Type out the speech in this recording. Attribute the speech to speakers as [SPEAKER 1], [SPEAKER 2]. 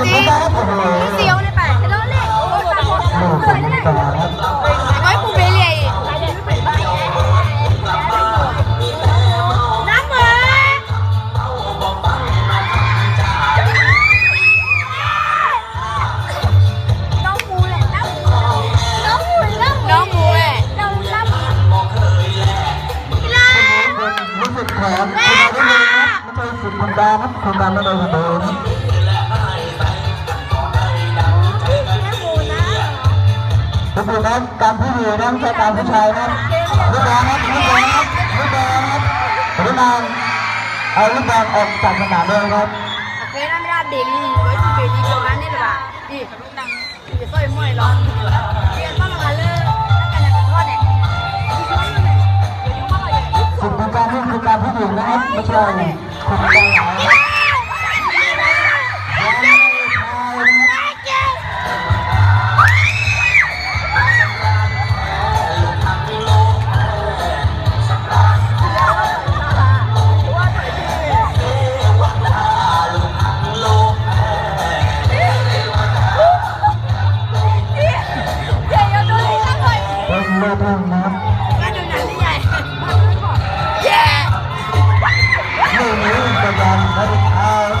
[SPEAKER 1] สิพี่เซียวเลยไปเล่เล่โอ้ยตเลยนั่ปูเบลียน้ำมือน้อมูแน้อมูอน้อมูแน้ำม่ใอทุกคนครับการผู้หญิงนะไม่ใช่การผู้ชายนะลูกบอลครับลูกบอลครับลูกบอลครับลูกบอลเอาลูกบอลออกจากสนามด้วยครับ
[SPEAKER 2] เคยนั่นไม่ได้เด็กนี่ไว้ที่เบลีโกนั้นนี่หรือเปล่าดิดังดิสร้อยมวยร้อนเรียนต้องมาเลยกันอย่างทอดเนี่ย
[SPEAKER 1] สิทธิ์ของการให้คือการผู้หญิงนะครับไม่ใช่คุณตา